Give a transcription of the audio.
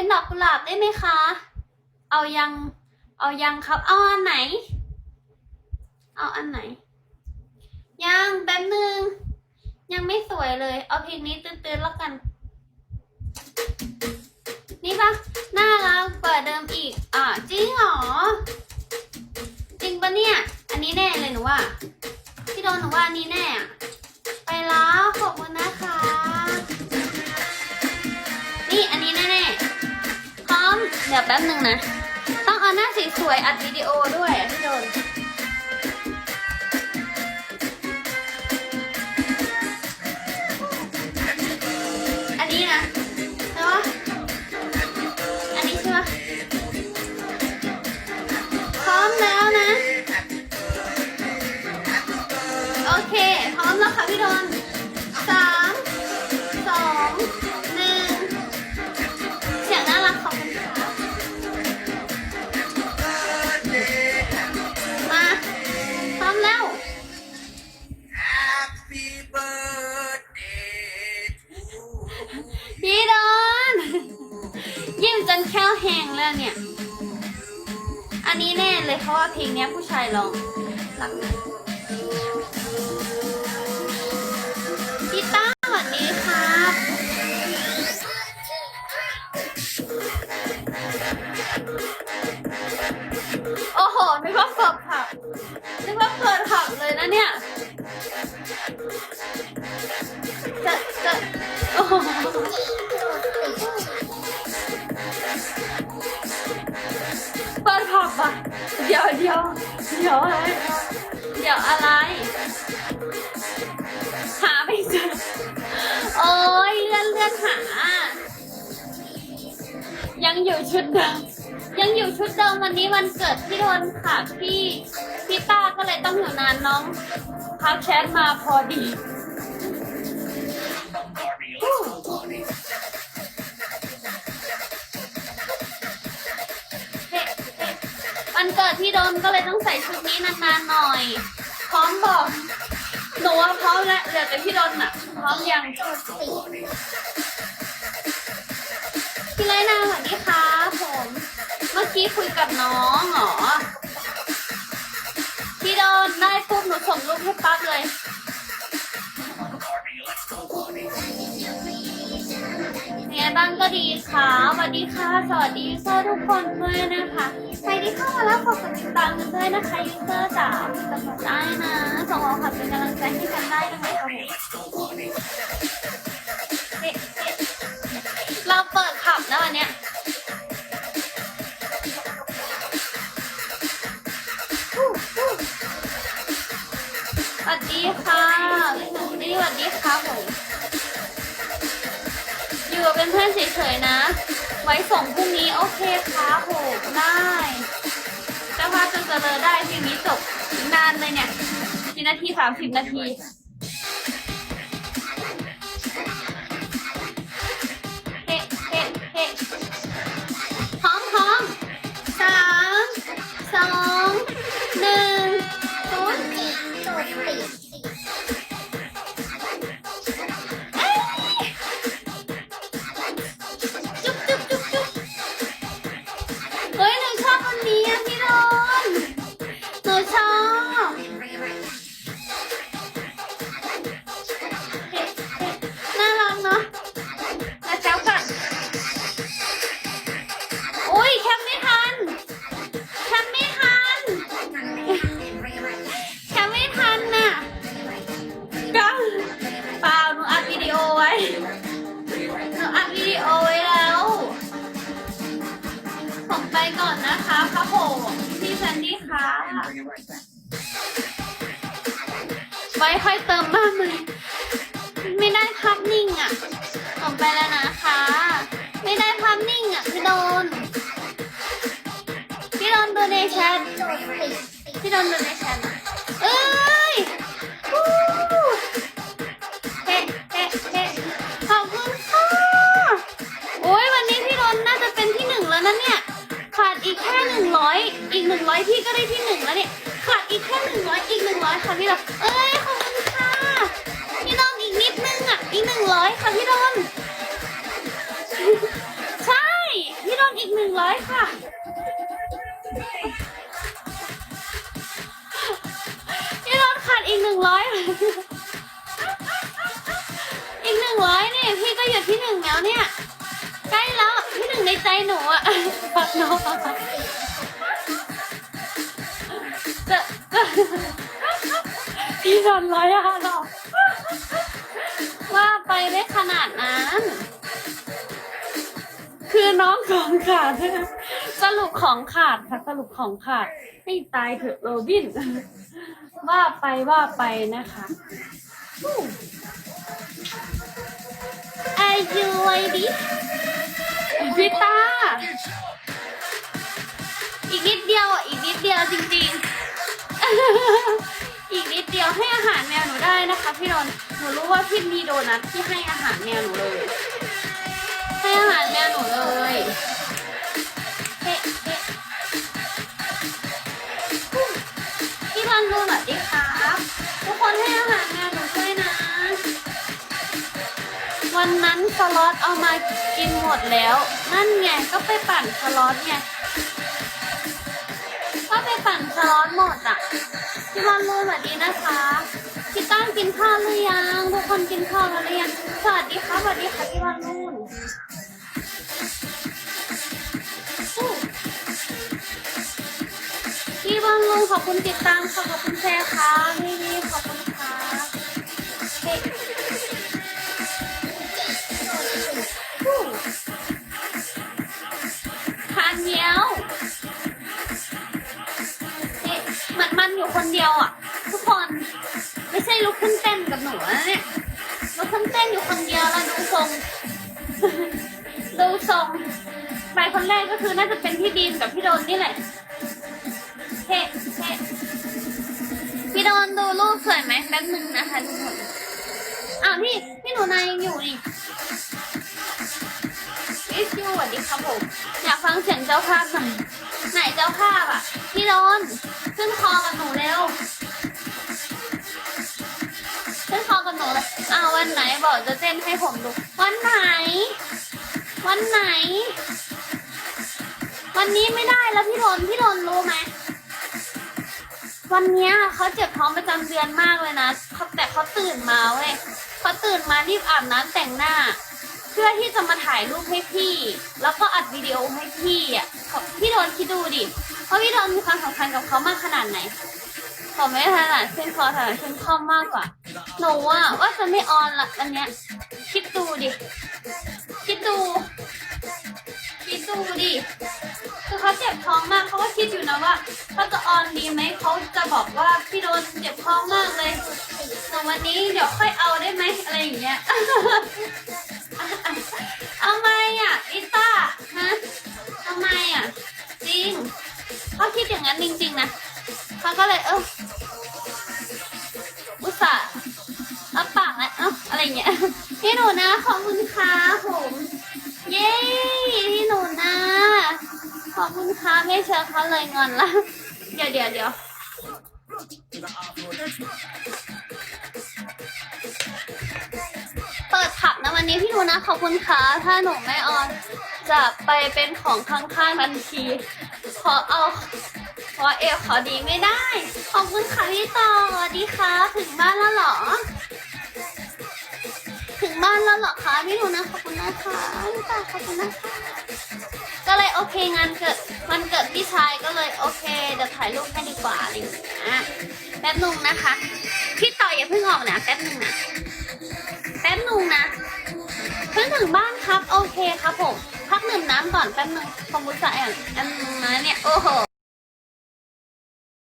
เป็นดอกกุหลาบได้ไหมคะ เอายัง เอายังครับ เอาอันไหน เอาอันไหน ยังแป๊บนึง ยังไม่สวยเลย เอาเพลงนี้ตื้นๆแล้วกัน นี่ปะน่ารักเปิดเดิมอีก อะจริงเหรอ จริงปะเนี่ย อันนี้แน่เลยหนูว่า พี่โดนหนูว่าอันนี้แน่อะ ยวแป๊บนึงนะ ต้องเอาหน้าสีสวยอัดวิดีโอด้วยอะพี่โดน นี้แน่เลยเพราะว่าเพลงเนี้ยผู้ชายร้องรักนะ อะไร หาไม่เจอโอ้ยเลื่อนเลื่อนหา ยังอยู่ชุดเดิมยังอยู่ชุดเดิมวันนี้วันเกิดพี่โดนค่ะพี่พี่ต้าก็เลยต้องอยู่นานน้องพักแชทมาพอดีเฮ้เฮ้วันเกิดพี่โดนก็เลยต้องใส่ชุดนี้นานๆหน่อย พร้อมบอกหนูว่าพร้อมแล้วเหลือแต่พี่โดนอะ พร้อมยังพี่ไรนาสวัสดีค่ะผม เมื่อกี้คุยกับน้องเหรอ พี่โดนได้ปุ๊บหนูส่งรูปให้ปั๊บเลย บ้างก็ดีค่ะสวัสดีค่ะ สวัสดียูเซอร์ทุกคนด้วยนะคะ ใครที่เข้ามาแล้วฝากกดติดตามกันด้วยนะคะยูเซอร์จ๋าติดตามได้นะส่งของขวัญเป็นกำลังใจให้กันได้นะคะครับผมเอ๊ะเอ๊ะเราเปิดขับนะวันเนี้ยสวัสดีค่ะพี่หนูนี่สวัสดีครับผม อยู่กับเป็นเพื่อนเฉยๆนะ ไว้ส่งพรุ่งนี้โอเคครับโหได้จะพาจนเจริญได้ทีนี้จบนานเลยเนี่ยกี่นาทีสามสิบนาที ไปก่อนนะคะครับผมพี่แซนดี้คะไว้ค่อยเติมบ้างเลยไม่ได้ภาพนิ่งอะผมไปแล้วนะคะ ไม่ได้ภาพนิ่งอะพี่โดน พี่โดนโดนในแชทพี่โดนโดนในแชท หนึ่งร้อยพี่ก็ได้ที่หนึ่งแล้วเนี่ยขาดอีกแค่หนึ่งร้อยอีกหนึ่งร้อยค่ะพี่โดนเอ้ยขอบคุณค่ะพี่โดนอีกนิดนึงอะอีกหนึ่งร้อยค่ะพี่โดนใช่พี่โดนอีกหนึ่งร้อยค่ะพี่รถขาดอีกหนึ่งร้อยอีกหนึ่งร้อยเนี่ยพี่ก็อยู่ที่หนึ่งแล้วเนี่ยใกล้แล้วที่หนึ่งในใจหนูอะปักน้อง พี่โดนร้อยอะหรอว่าไปได้ขนาดนั้น คือน้องของขาดสรุปของขาดค่ะสรุปของขาดให้ตายเถอะโรบิน ว่าไปว่าไปนะคะ Are you ready พี่ตาอีกนิดเดียวอีกนิดเดียวจริงๆ อีกนิดเดียวให้อาหารแมวหนูได้นะคะพี่นนท์หนูรู้ว่าพี่มีโดนัทที่ให้อาหารแมวหนูเลย ให้อาหารแมวหนูเลยเฮ้เฮ้พี่บอลลูนสวัสดีครับทุกคนให้อาหารแมวหนูด้วยนะ วันนั้นสล็อตเอามากินหมดแล้ว นั่นไงก็ไปปั่นสล็อตไงก็ไปปั่น ร้อนหมดอะพี่บอลลูนสวัสดีนะคะพี่ตั้งกินข้าวหรือยังทุกคนกินข้าวหรือยังสวัสดีค่ะสวัสดีค่ะพี่บอลลูนพี่บอลลูนขอบคุณติดตามค่ะขอบคุณแชร์ค่ะนี่นี่ขอบคุณ ลุกขึ้นเต้นกับหนูนะเนี่ยลุกขึ้นเต้นอยู่คนเดียวแล้วดูทรงดูทรงไปคนแรกก็คือน่าจะเป็นพี่ดีนกับพี่โดนนี่แหละเฮ้เฮ้พี่โดนดูรูปสวยไหมแป๊บนึงนะคะทุกคนอ้าวพี่พี่หนูนายยังอยู่นี่อิสยูสวัสดีครับผมอยากฟังเสียงเจ้าภาพหน่อยไหนเจ้าภาพอะ พี่โดนขึ้นคอกับหนูเร็ว ขึ้นคอกับหนูเลยอ้าววันไหนบอกจะเต้นให้ผมดู วันไหน วันไหน วันนี้ไม่ได้แล้วพี่โรนพี่โรนรู้ไหมวันนี้เขาเจ็บท้องประจำเดือนมากเลยนะแต่เขาตื่นมาเว้ยเขาตื่นมารีบอาบน้ำแต่งหน้า เพื่อที่จะมาถ่ายรูปให้พี่ แล้วก็อัดวิดีโอให้พี่อะพี่โดนคิดดูดิว่าพี่โดนมีความสำคัญกับเขามากขนาดไหนผมไม่ถนัดเส้นคอถนัดเส้นข้อมมากกว่า หนูว่าว่าจะไม่ออนละอันเนี้ยคิดดูดิ คิดดู คิดดูดิ คือเขาเจ็บท้องมากเขาก็คิดอยู่นะว่าเขาจะออนดีไหมเขาจะบอกว่าพี่โดนเจ็บท้องมากเลยแต่วันนี้เดี๋ยวค่อยเอาได้ไหมอะไรอย่างเงี้ย เอาไหมอะลิต้าฮะทำไมอะจริงเขาคิดอย่างนั้นจริงๆนะเขาก็เลยเอออุตส่าห์ พี่หนูนะขอบคุณค่ะผม เย้พี่หนูนะขอบคุณค่ะไม่เชื่อเขาเลยงอนละเดี๋ยวเดี๋ยวเดี๋ยวเปิดผับนะวันนี้พี่หนูนะขอบคุณค่ะถ้าหนูไม่ออนจะไปเป็นของข้างๆทันทีขอเอาขอเอวขอดีไม่ได้ ขอบคุณค่ะพี่ต่อสวัสดีค่ะถึงบ้านแล้วหรอ บ้านแล้วเหรอคะพี่หนูนะขอบคุณนะคะพี่ต่อขอบคุณนะคะ ก็เลยโอเคงานเกิดมันเกิดพี่ชายก็เลยโอเคเดี๋ยวถ่ายรูปให้ดีกว่าอะไรอย่างเงี้ยแป๊บนึงนะคะ พี่ต่ออย่าเพิ่งออกนะแป๊บนึงนะแป๊บนึงนะเพิ่งถึงบ้านครับโอเคครับผมพักหนึ่งน้ำก่อนแป๊บนึงคอมพิวเตอร์แอนอันนึงนะเนี่ยโอ้โห